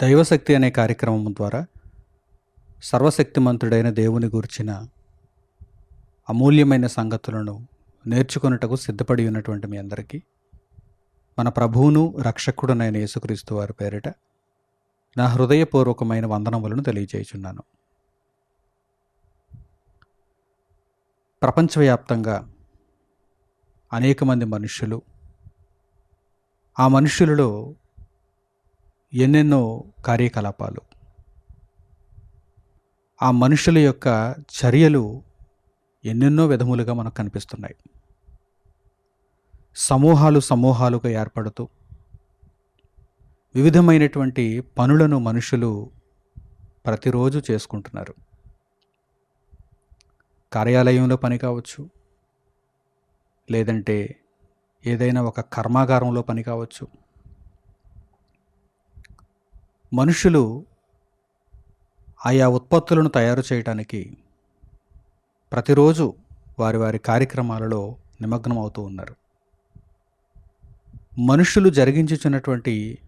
దైవశక్తి అనే కార్యక్రమం ద్వారా సర్వశక్తిమంతుడైన దేవుని గురించిన అమూల్యమైన సంగతులను నేర్చుకొనుటకు సిద్ధపడి ఉన్నటువంటి మీ అందరికీ మన ప్రభువును రక్షకుడునైన యేసుక్రీస్తు వారి పేరిట నా హృదయపూర్వకమైన వందనములను తెలియజేయుచున్నాను. ప్రపంచవ్యాప్తంగా అనేక మంది మనుష్యులు ఆ మనుష్యులలో ఎన్నెన్నో కార్యకలాపాలు. ఆ మనుషుల యొక్క చర్యలు ఎన్నెన్నో విధములుగా మనకు కనిపిస్తున్నాయి. సమూహాలు సమూహాలుగా ఏర్పడుతూ వివిధమైనటువంటి పనులను మనుషులు ప్రతిరోజు చేసుకుంటున్నారు. కార్యాలయంలో పని కావచ్చు లేదంటే ఏదైనా ఒక కర్మాగారంలో పని కావచ్చు మనుషులు ఆయా ఉత్పత్తులను తయారు చేయడానికి ప్రతిరోజు వారి వారి కార్యక్రమాలలో నిమగ్నం అవుతూ ఉన్నారు. మనుషులు జరిగించుచున్నటువంటి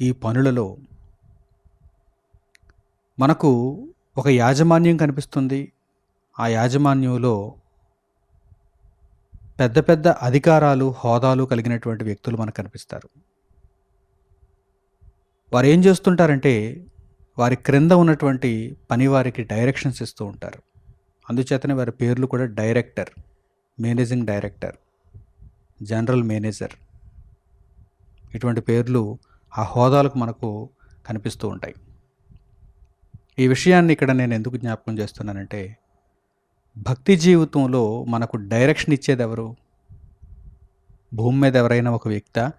ఈ పనులలో మనకు ఒక యాజమాన్యం కనిపిస్తుంది. ఆ యాజమాన్యంలో పెద్ద పెద్ద అధికారాలు హోదాలు కలిగినటువంటి వ్యక్తులు మనకు కనిపిస్తారు. వారు ఏం చేస్తుంటారంటే వారి క్రింద ఉన్నటువంటి పని వారికి డైరెక్షన్స్ ఇస్తూ ఉంటారు. అందుచేతనే వారి పేర్లు కూడా director managing director general manager ఇటువంటి పేర్లు ఆ హోదాలకు మనకు కనిపిస్తూ ఉంటాయి. ఈ విషయాన్ని ఇక్కడ నేను ఎందుకు జ్ఞాపకం చేస్తున్నానంటే భక్తి జీవితంలో మనకు డైరెక్షన్ ఇచ్చేది ఎవరు భూమి మీద ఎవరైనా ఒక వ్యక్త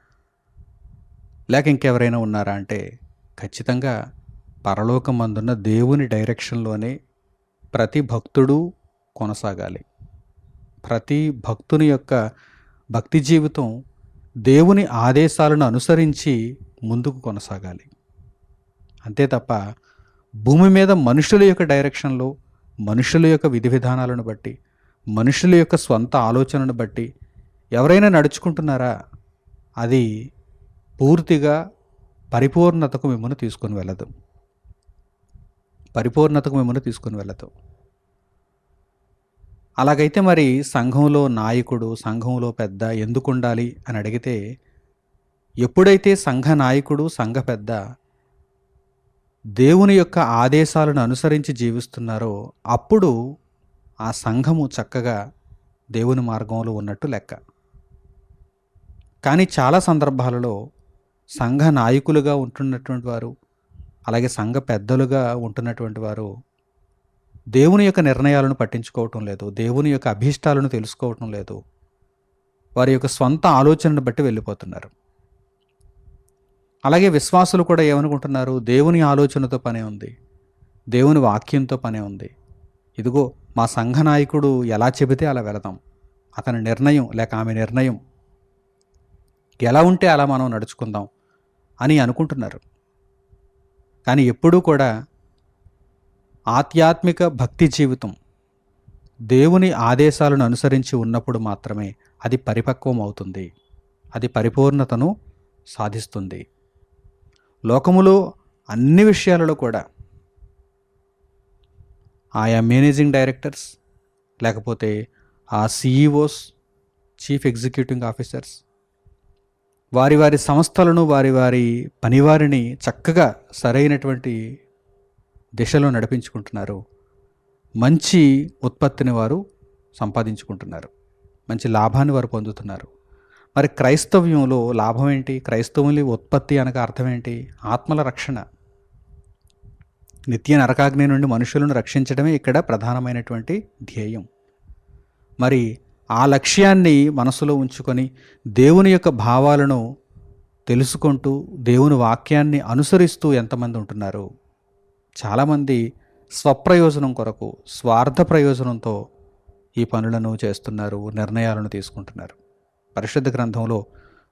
లేక ఇంకెవరైనా ఉన్నారా అంటే ఖచ్చితంగా పరలోకమందున్న దేవుని డైరెక్షన్లోనే ప్రతి భక్తుడు కొనసాగాలి. ప్రతి భక్తుని యొక్క భక్తి జీవితం దేవుని ఆదేశాలను అనుసరించి ముందుకు కొనసాగాలి. అంతే తప్ప భూమి మీద మనుషుల యొక్క డైరెక్షన్లో మనుషుల యొక్క విధి విధానాలను బట్టి మనుషుల యొక్క స్వంత ఆలోచనను బట్టి ఎవరైనా నడుచుకుంటున్నారా? అది పూర్తిగా పరిపూర్ణతకు మిమ్మల్ని తీసుకొని వెళ్ళదు. పరిపూర్ణతకు మిమ్మల్ని తీసుకొని వెళ్ళదు. అలాగైతే మరి సంఘంలో నాయకుడు సంఘంలో పెద్ద ఎందుకు ఉండాలి అని అడిగితే ఎప్పుడైతే సంఘ నాయకుడు సంఘ పెద్ద దేవుని యొక్క ఆదేశాలను అనుసరించి జీవిస్తున్నారో అప్పుడు ఆ సంఘము చక్కగా దేవుని మార్గంలో ఉన్నట్టు లెక్క. కానీ చాలా సందర్భాలలో సంఘ నాయకులుగా ఉంటున్నటువంటి వారు అలాగే సంఘ పెద్దలుగా ఉంటున్నటువంటి వారు దేవుని యొక్క నిర్ణయాలను పట్టించుకోవటం లేదు దేవుని యొక్క అభీష్టాలను తెలుసుకోవటం లేదు. వారి యొక్క స్వంత ఆలోచనను బట్టి వెళ్ళిపోతున్నారు. అలాగే విశ్వాసులు కూడా ఏమనుకుంటున్నారు? దేవుని ఆలోచనతో పనే ఉంది. దేవుని వాక్యంతో పనే ఉంది. ఇదిగో మా సంఘ నాయకుడు ఎలా చెబితే అలా వెళదాం. అతని నిర్ణయం లేక ఆమె నిర్ణయం. ఎలా ఉంటే అలా మనం నడుచుకుందాం. అని అనుకుంటున్నారు. కానీ ఎప్పుడూ కూడా ఆధ్యాత్మిక భక్తి జీవితం దేవుని ఆదేశాలను అనుసరించి ఉన్నప్పుడు మాత్రమే అది పరిపక్వం అవుతుంది. అది పరిపూర్ణతను సాధిస్తుంది. లోకములో అన్ని విషయాలలో కూడా ఆయా మేనేజింగ్ డైరెక్టర్స్ లేకపోతే ఆ సీఈఓస్ చీఫ్ ఎగ్జిక్యూటివ్ ఆఫీసర్స్ వారి వారి సంస్థలను వారి వారి పనివారిని చక్కగా సరైనటువంటి దిశలో నడిపించుకుంటున్నారు. మంచి ఉత్పత్తిని వారు సంపాదించుకుంటున్నారు. మంచి లాభాన్ని వారు పొందుతున్నారు. మరి క్రైస్తవ్యంలో లాభం ఏంటి? క్రైస్తవుని ఉత్పత్తి అనగా అర్థం ఏంటి? ఆత్మల రక్షణ. నిత్య నరకాగ్ని నుండి మనుషులను రక్షించడమే ఇక్కడ ప్రధానమైనటువంటి ధ్యేయం. మరి ఆ లక్ష్యాన్ని మనసులో ఉంచుకొని దేవుని యొక్క భావాలను తెలుసుకుంటూ దేవుని వాక్యాన్ని అనుసరిస్తూ ఎంతమంది ఉంటున్నారు? చాలామంది స్వప్రయోజనం కొరకు స్వార్థ ప్రయోజనంతో ఈ పనులను చేస్తున్నారు నిర్ణయాలను తీసుకుంటున్నారు. పరిశుద్ధ గ్రంథంలో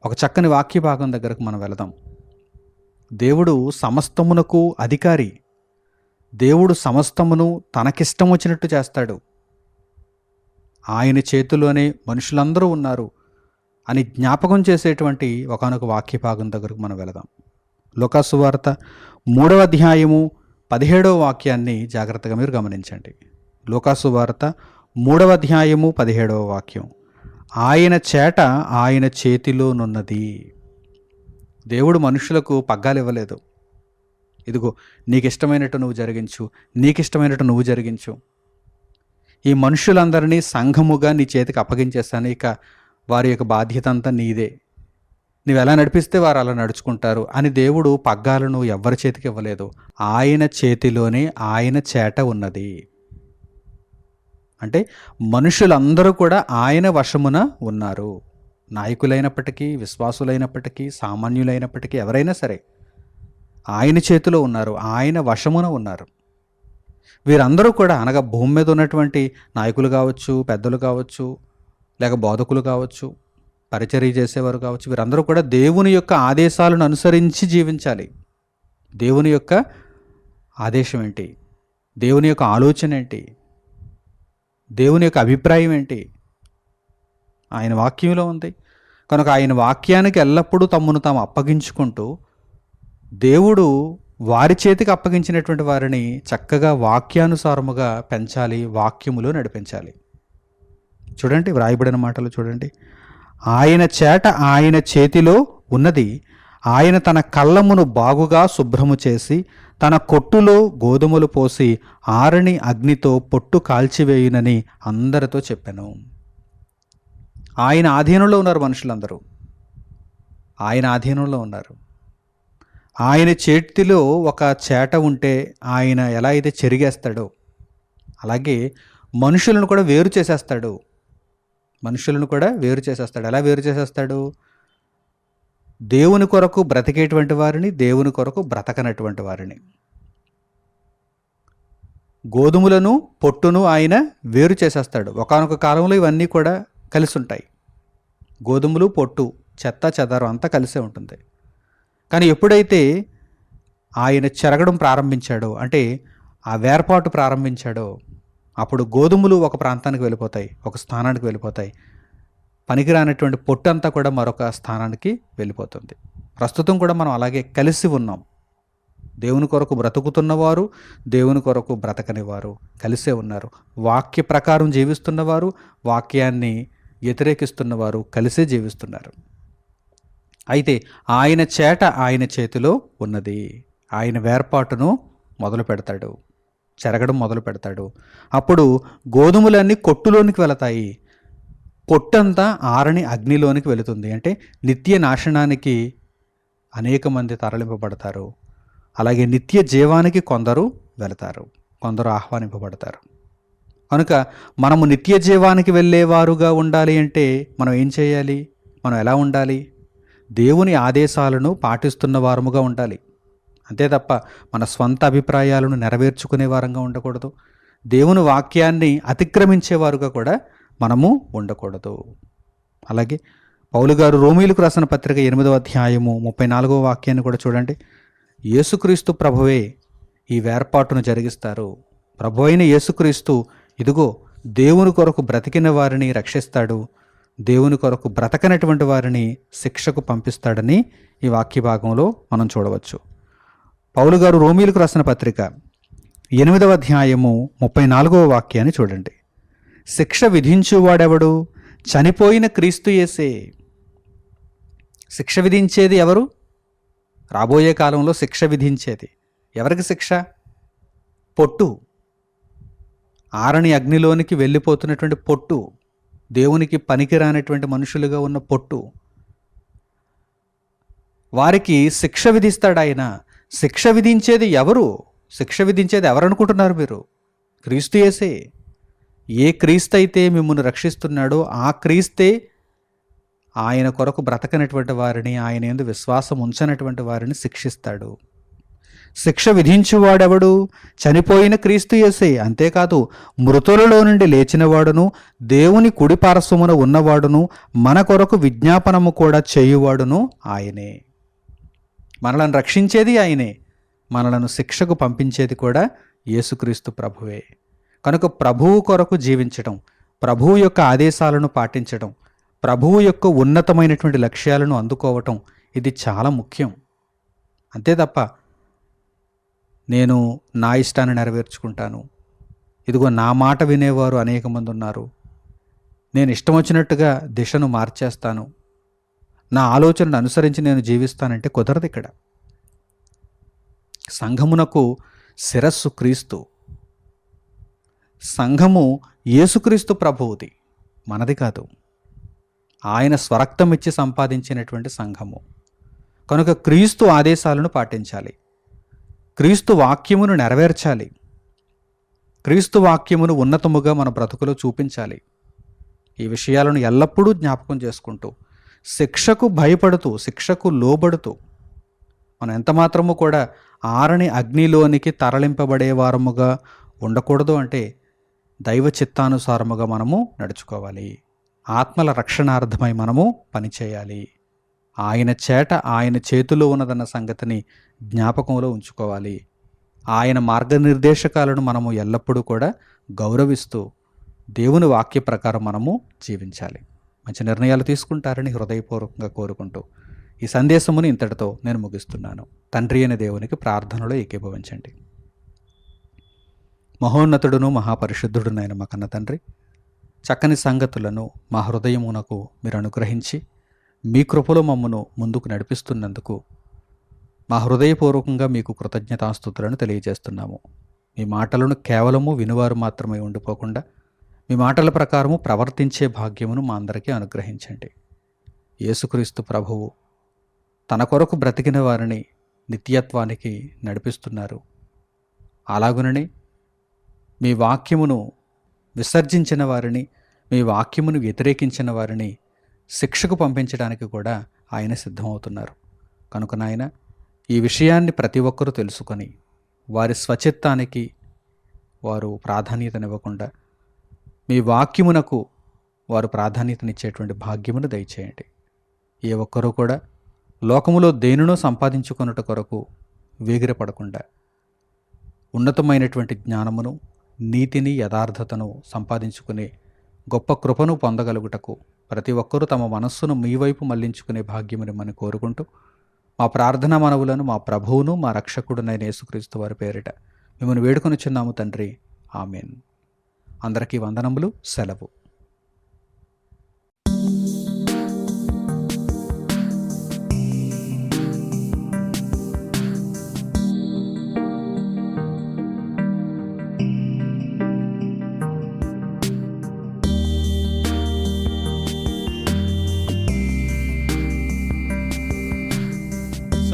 ఒక చక్కని వాక్య భాగం దగ్గరకు మనం వెళదాం. దేవుడు సమస్తమునకు అధికారి. దేవుడు సమస్తమును తనకిష్టం వచ్చినట్టు చేస్తాడు. ఆయన చేతిలోనే మనుషులందరూ ఉన్నారు అని జ్ఞాపకం చేసేటువంటి ఒకనొక వాక్య భాగం దగ్గరకు మనం వెళదాం. లోకాసు వార్త మూడవ అధ్యాయము పదిహేడవ వాక్యాన్ని జాగ్రత్తగా మీరు గమనించండి. లోకాసు వార్త మూడవ అధ్యాయము పదిహేడవ వాక్యం. ఆయన చేట ఆయన చేతిలోనున్నది. దేవుడు మనుషులకు పగ్గాలు ఇవ్వలేదు. ఇదిగో నీకు ఇష్టమైనట్టు నువ్వు జరిగించు నీకు ఇష్టమైనట్టు నువ్వు జరిగించు. ఈ మనుషులందరినీ సంఘముగా నీ చేతికి అప్పగించేస్తాను. ఇక వారి యొక్క బాధ్యత అంతా నీదే. నువ్వు ఎలా నడిపిస్తే వారు అలా నడుచుకుంటారు అని దేవుడు పగ్గాలను ఎవరి చేతికి ఇవ్వలేదు. ఆయన చేతిలోనే ఆయన చేట ఉన్నది. అంటే మనుషులందరూ కూడా ఆయన వశమున ఉన్నారు. నాయకులైనప్పటికీ విశ్వాసులైనప్పటికీ సామాన్యులైనప్పటికీ ఎవరైనా సరే ఆయన చేతిలో ఉన్నారు. ఆయన వశమున ఉన్నారు. వీరందరూ కూడా అనగా భూమి మీద ఉన్నటువంటి నాయకులు కావచ్చు పెద్దలు కావచ్చు లేక బోధకులు కావచ్చు పరిచర్య చేసేవారు కావచ్చు వీరందరూ కూడా దేవుని యొక్క ఆదేశాలను అనుసరించి జీవించాలి. దేవుని యొక్క ఆదేశం ఏంటి? దేవుని యొక్క ఆలోచన ఏంటి? దేవుని యొక్క అభిప్రాయం ఏంటి? ఆయన వాక్యంలో ఉంది. కనుక ఆయన వాక్యానికి ఎల్లప్పుడూ తమ్మును తాము అప్పగించుకుంటూ దేవుడు వారి చేతికి అప్పగించినటువంటి వారిని చక్కగా వాక్యానుసారముగా పెంచాలి వాక్యములో నడిపించాలి. చూడండి వ్రాయబడిన మాటలు చూడండి. ఆయన చేట ఆయన చేతిలో ఉన్నది ఆయన తన కళ్ళమును బాగుగా శుభ్రము చేసి తన కొట్టులో గోధుమలు పోసి ఆరని అగ్నితో పొట్టు కాల్చివేయునని అందరితో చెప్పాను. ఆయన ఆధీనంలో ఉన్నారు మనుషులందరూ. ఆయన ఆధీనంలో ఉన్నారు. ఆయన చేతిలో ఒక చేట ఉంటే ఆయన ఎలా అయితే చెరిగేస్తాడో అలాగే మనుషులను కూడా వేరు చేసేస్తాడు. మనుషులను కూడా వేరు చేసేస్తాడు. ఎలా వేరు చేసేస్తాడు? దేవుని కొరకు బ్రతికేటువంటి వారిని దేవుని కొరకు బ్రతకనటువంటి వారిని. గోధుమలను పొట్టును ఆయన వేరు చేసేస్తాడు. ఒకనొక కాలంలో ఇవన్నీ కూడా కలిసి ఉంటాయి. గోధుమలు పొట్టు చెత్త చెదారం అంతా కలిసే ఉంటుంది. కానీ ఎప్పుడైతే ఆయన చెరగడం ప్రారంభించాడో అంటే ఆ వేర్పాటు ప్రారంభించాడో అప్పుడు గోధుమలు ఒక ప్రాంతానికి వెళ్ళిపోతాయి ఒక స్థానానికి వెళ్ళిపోతాయి. పనికిరానటువంటి పొట్టు అంతా కూడా మరొక స్థానానికి వెళ్ళిపోతుంది. ప్రస్తుతం కూడా మనం అలాగే కలిసి ఉన్నాం. దేవుని కొరకు బ్రతుకుతున్నవారు దేవుని కొరకు బ్రతకనివారు కలిసే ఉన్నారు. వాక్య ప్రకారం జీవిస్తున్నవారు వాక్యాన్ని వ్యతిరేకిస్తున్నవారు కలిసే జీవిస్తున్నారు. అయితే ఆయన చేట ఆయన చేతిలో ఉన్నది. ఆయన వేర్పాటును మొదలు పెడతాడు. చెరగడం మొదలు పెడతాడు. అప్పుడు గోధుమలన్నీ కొట్టులోనికి వెళతాయి. కొట్టంతా ఆరని అగ్నిలోనికి వెళుతుంది. అంటే నిత్య నాశనానికి అనేక మంది తరలింపబడతారు. అలాగే నిత్య జీవానికి కొందరు వెళతారు. కొందరు ఆహ్వానింపబడతారు. కనుక మనము నిత్య జీవానికి వెళ్ళేవారుగా ఉండాలి అంటే మనం ఏం చేయాలి? మనం ఎలా ఉండాలి? దేవుని ఆదేశాలను పాటిస్తున్న వారముగా ఉండాలి. అంతే తప్ప మన స్వంత అభిప్రాయాలను నెరవేర్చుకునే వారంగా ఉండకూడదు. దేవుని వాక్యాన్ని అతిక్రమించేవారుగా కూడా మనము ఉండకూడదు. అలాగే పౌలు గారు రోమిలకు రాసిన పత్రిక ఎనిమిదవ అధ్యాయము ముప్పై నాలుగవ వాక్యాన్ని కూడా చూడండి. యేసుక్రీస్తు ప్రభువే ఈ వేర్పాటును జరిగిస్తారు. ప్రభు అయిన యేసుక్రీస్తు ఇదిగో దేవుని కొరకు బ్రతికిన వారిని రక్షిస్తాడు. దేవుని కొరకు బ్రతకనటువంటి వారిని శిక్షకు పంపిస్తాడని ఈ వాక్య భాగంలో మనం చూడవచ్చు. పౌలు గారు రోమీలకు రాసిన పత్రిక ఎనిమిదవ అధ్యాయము ముప్పై నాలుగవ వాక్యాన్ని చూడండి. శిక్ష విధించువాడెవడు? చనిపోయిన క్రీస్తు యేసే. శిక్ష విధించేది ఎవరు? రాబోయే కాలంలో శిక్ష విధించేది. ఎవరికి శిక్ష? పొట్టు. ఆరని అగ్నిలోనికి వెళ్ళిపోతున్నటువంటి పొట్టు. దేవునికి పనికిరానటువంటి మనుషులుగా ఉన్న పొట్టు. వారికి శిక్ష విధిస్తాడు ఆయన శిక్ష విధించేది ఎవరు? శిక్ష విధించేది ఎవరనుకుంటున్నారు మీరు? క్రీస్తు యేసే. ఏ క్రీస్తు అయితే మిమ్మల్ని రక్షిస్తున్నాడో ఆ క్రీస్తే ఆయన కొరకు బ్రతకనటువంటి వారిని ఆయన ఎందు విశ్వాసం ఉంచనటువంటి వారిని శిక్షిస్తాడు. శిక్ష విధించువాడెవడు? చనిపోయిన క్రీస్తు యేసే. అంతేకాదు మృతులలో నుండి లేచినవాడును దేవుని కుడి పార్శ్వమున ఉన్నవాడును మన కొరకు విజ్ఞాపనము కూడా చేయువాడును ఆయనే. మనలను రక్షించేది ఆయనే. మనలను శిక్షకు పంపించేది కూడా యేసుక్రీస్తు ప్రభువే. కనుక ప్రభువు కొరకు జీవించటం ప్రభువు యొక్క ఆదేశాలను పాటించడం ప్రభువు యొక్క ఉన్నతమైనటువంటి లక్ష్యాలను అందుకోవటం ఇది చాలా ముఖ్యం. అంతే తప్ప నేను నా ఇష్టాన్ని నెరవేర్చుకుంటాను. ఇదిగో నా మాట వినేవారు అనేక మంది ఉన్నారు. నేను ఇష్టం వచ్చినట్టుగా దిశను మార్చేస్తాను. నా ఆలోచనను అనుసరించి నేను జీవిస్తానంటే కుదరదు ఇక్కడ. సంఘమునకు శిరస్సు క్రీస్తు. సంఘము యేసుక్రీస్తు ప్రభువుది. మనది కాదు. ఆయన స్వరక్తం ఇచ్చి సంపాదించినటువంటి సంఘము. కనుక క్రీస్తు ఆదేశాలను పాటించాలి. క్రీస్తు వాక్యమును నెరవేర్చాలి. క్రీస్తు వాక్యమును ఉన్నతముగా మన బ్రతుకులో చూపించాలి. ఈ విషయాలను ఎల్లప్పుడూ జ్ఞాపకం చేసుకుంటూ శిక్షకు భయపడుతూ శిక్షకు లోబడుతూ మనం ఎంత మాత్రము కూడా ఆరని అగ్నిలోనికి తరలింపబడే వారముగా ఉండకూడదు అంటే దైవ చిత్తానుసారముగా మనము నడుచుకోవాలి. ఆత్మల రక్షణార్థమై మనము పనిచేయాలి. ఆయన చేట ఆయన చేతిలో ఉన్నదన్న సంగతిని జ్ఞాపకంలో ఉంచుకోవాలి. ఆయన మార్గనిర్దేశకాలను మనము ఎల్లప్పుడూ కూడా గౌరవిస్తూ దేవుని వాక్య ప్రకారం మనము జీవించాలి. మంచి నిర్ణయాలు తీసుకుంటారని హృదయపూర్వకంగా కోరుకుంటూ ఈ సందేశమును ఇంతటితో నేను ముగిస్తున్నాను. తండ్రి అనే దేవునికి ప్రార్థనలో ఏకీభవించండి. మహోన్నతుడును మహాపరిశుద్ధుడునైన మా కన్న తండ్రి చక్కని సంగతులను మా హృదయమునకు మీరు అనుగ్రహించి మీ కృపలో మమ్మను ముందుకు నడిపిస్తున్నందుకు మా హృదయపూర్వకంగా మీకు కృతజ్ఞతాస్థుతులను తెలియజేస్తున్నాము. మీ మాటలను కేవలము వినువారు మాత్రమే ఉండిపోకుండా మీ మాటల ప్రకారము ప్రవర్తించే భాగ్యమును మా అందరికీ అనుగ్రహించండి. యేసుక్రీస్తు ప్రభువు తన కొరకు బ్రతికిన వారిని నిత్యత్వానికి నడిపిస్తున్నారు. అలాగునని మీ వాక్యమును విసర్జించిన వారిని మీ వాక్యమును వ్యతిరేకించిన వారిని శిక్షకు పంపించడానికి కూడా ఆయన సిద్ధమవుతున్నారు. కనుక నాయన ఈ విషయాన్ని ప్రతి ఒక్కరూ తెలుసుకొని వారి స్వచిత్తానికి వారు ప్రాధాన్యతనివ్వకుండా మీ వాక్యమునకు వారు ప్రాధాన్యతనిచ్చేటువంటి భాగ్యమును దయచేయండి. ఏ ఒక్కరూ కూడా లోకములో దేనినో సంపాదించుకొనుట కొరకు వేగిరపడకుండా ఉన్నతమైనటువంటి జ్ఞానమును నీతిని యథార్థతను సంపాదించుకునే గొప్ప కృపను పొందగలుగుటకు ప్రతి ఒక్కరూ తమ మనస్సును మీ వైపు మళ్ళించుకునే భాగ్యముని మనం కోరుకుంటూ మా ప్రార్థన మనవులను మా ప్రభువును మా రక్షకుడునైన యేసుక్రీస్తు వారి పేరిట మిమ్మల్ని వేడుకొని చిన్నాము తండ్రి. ఆమెన్. అందరికీ వందనములు సెలవు.